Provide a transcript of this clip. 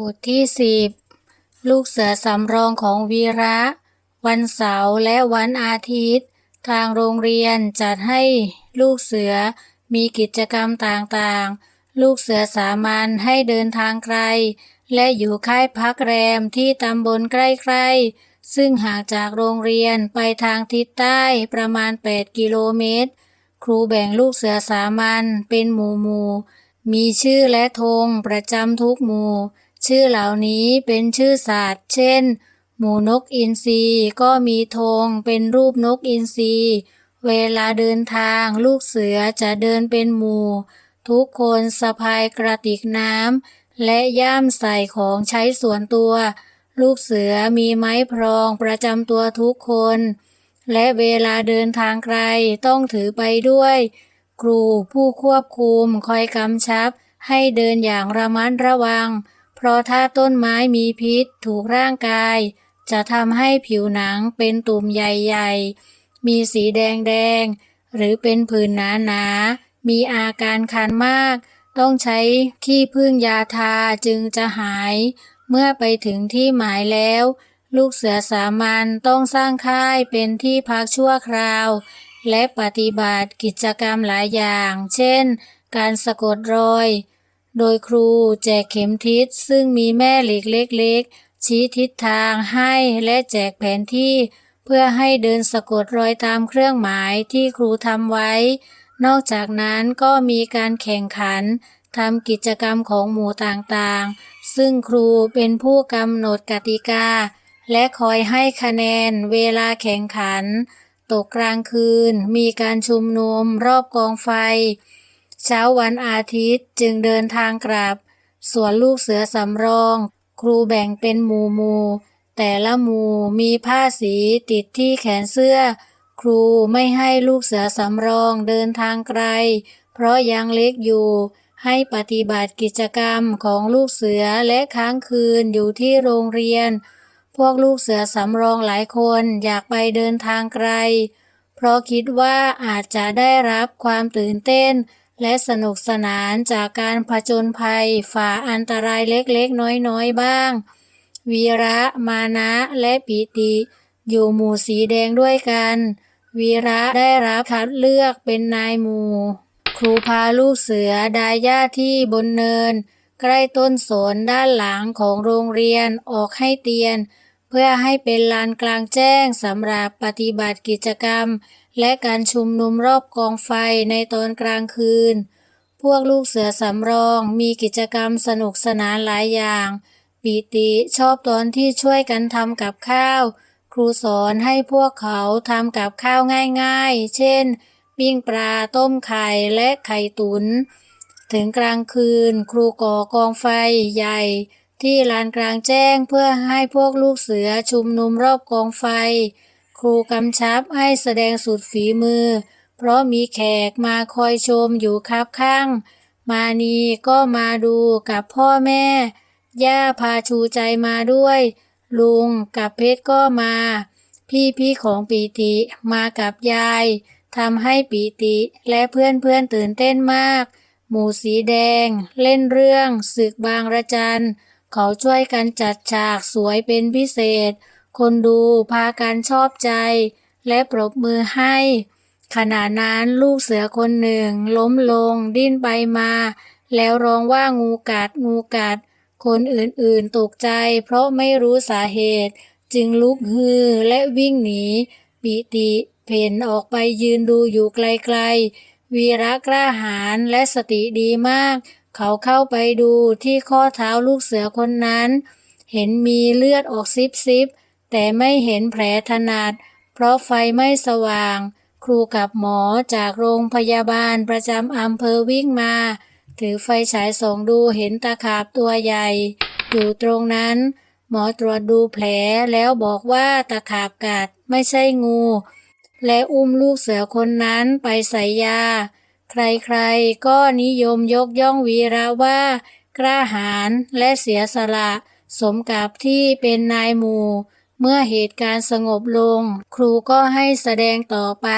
บทที่สิบลูกเสือสำรองของวีระ วันเสาร์และวันอาทิตย์ ทางโรงเรียนจัดให้ลูกเสือมีกิจกรรมต่างๆ ลูกเสือสามัญให้เดินทางไกล และอยู่ค่ายพักแรมที่ตำบลใกล้ๆ ซึ่งห่างจากโรงเรียนไปทางทิศใต้ประมาณ 8 กิโลเมตร ครูแบ่งลูกเสือสามัญเป็นหมู่หมู่มีชื่อและธงประจำทุกหมู่ ชื่อเหล่านี้เป็นชื่อสัตว์ เช่น หมูนกอินทรีก็มีธงเป็นรูปนกอินทรีเวลาเดินทางลูกเสือจะเดินเป็นหมู่ ทุกคนสะพายกระติกน้ำและย่ามใส่ของใช้ส่วนตัว ลูกเสือมีไม้พรองประจำตัวทุกคน และเวลาเดินทางไกลต้องถือไปด้วย ครูผู้ควบคุมคอยกำชับให้เดินอย่างระมัดระวัง เพราะถ้าต้นไม้มีพิษถูกร่างกาย จะทำให้ผิวหนังเป็นตุ่มใหญ่ๆ มีสีแดงๆ หรือเป็นผื่นหนาๆ มีอาการคันมาก ต้องใช้ขี้พึ่งยาทาจึงจะหาย เมื่อไปถึงที่หมายแล้ว ลูกเสือสามัญต้องสร้างค่ายเป็นที่พักชั่วคราว และปฏิบัติกิจกรรมหลายอย่าง เช่น การสะกดรอย โดยครูแจกเข็มทิศซึ่งมีแม่เหล็กเล็กๆ ชี้ทิศทางให้และแจกแผนที่ เพื่อให้เดินสะกดรอยตามเครื่องหมายที่ครูทำไว้ นอกจากนั้นก็มีการแข่งขันทำกิจกรรมของหมู่ต่างๆ ซึ่งครูเป็นผู้กำหนดกติกา และคอยให้คะแนนเวลาแข่งขัน ตกกลางคืนมีการชุมนุมรอบกองไฟ เช้าวันอาทิตย์จึงเดินทางกลับ ส่วนลูกเสือสำรอง ครูแบ่งเป็นหมู่หมู่แต่ละหมู่มีผ้าสีติดที่แขนเสื้อ ครูไม่ให้ลูกเสือสำรองเดินทางไกล เพราะยังเล็กอยู่ ให้ปฏิบัติกิจกรรมของลูกเสือและค้างคืนอยู่ที่โรงเรียน พวกลูกเสือสำรองหลายคนอยากไปเดินทางไกล เพราะคิดว่าอาจจะได้รับความตื่นเต้น และสนุกสนานจากการผจญภัยฝ่าอันตรายเล็กๆ น้อยๆ บ้าง วีระมานะและปิติ อยู่หมู่สีแดงด้วยกัน วีระได้รับคัดเลือกเป็นนายหมู่ ครูพาลูกเสือดายญาที่บนเนิน ใกล้ต้นสนด้านหลังของโรงเรียนออกให้เตียน เพื่อให้เป็นลานกลางแจ้งสำหรับปฏิบัติกิจกรรม และการชุมนุมรอบกองไฟในตอนกลางคืน พวกลูกเสือสำรองมีกิจกรรมสนุกสนานหลายอย่างปิติชอบตอนที่ช่วยกันทำกับข้าว ครูสอนให้พวกเขาทำกับข้าวง่ายๆ เช่น ปิ้งปลาต้มไข่และไข่ตุ๋นถึงกลางคืน ครูก่อกองไฟใหญ่ ที่ลานกลางแจ้งเพื่อให้พวกลูกเสือชุมนุมรอบกองไฟ ครูกำชับให้แสดงสุดฝีมือ เพราะมีแขกมาคอยชมอยู่ครับข้าง มานีก็มาดูกับพ่อแม่ ย่าพาชูใจมาด้วย ลุงกับเพชรก็มา พี่พี่ของปีติมากับยายทำให้ปีติและเพื่อนเพื่อนๆตื่นเต้นมาก หมูสีแดง เล่นเรื่องศึกบางระจัน เขาช่วยกันจัดฉากสวยเป็นพิเศษ คนดูพากันชอบใจ และปรบมือให้ ขณะนั้นลูกเสือคนหนึ่ง ล้มลง ดิ้นไปมา แล้วร้องว่างูกัดงูกัด คนอื่นๆตกใจ เพราะไม่รู้สาเหตุ จึงลุกฮือและวิ่งหนีปิติเพ่นออกไปยืนดูอยู่ไกลๆ วีระกล้าหาญและสติดีมาก เขาเข้าไปดูที่ข้อเท้าลูกเสือคนนั้น เห็นมีเลือดออกซิบๆ แต่ไม่เห็นแผลถนัด เพราะไฟไม่สว่าง ครูกับหมอจากโรงพยาบาลประจำอำเภอวิ่งมา ถือไฟฉายส่องดูเห็นตะขาบตัวใหญ่ อยู่ตรงนั้น หมอตรวจดูแผลแล้วบอกว่าตะขาบกัดไม่ใช่งู และอุ้มลูกเสือคนนั้นไปใส่ยา ใครๆก็นิยมยกย่องวีระว่ากล้าหาญและเสียสละ สมกับที่เป็นนายหมู่ เมื่อเหตุการณ์สงบลง ครูก็ให้แสดงต่อไป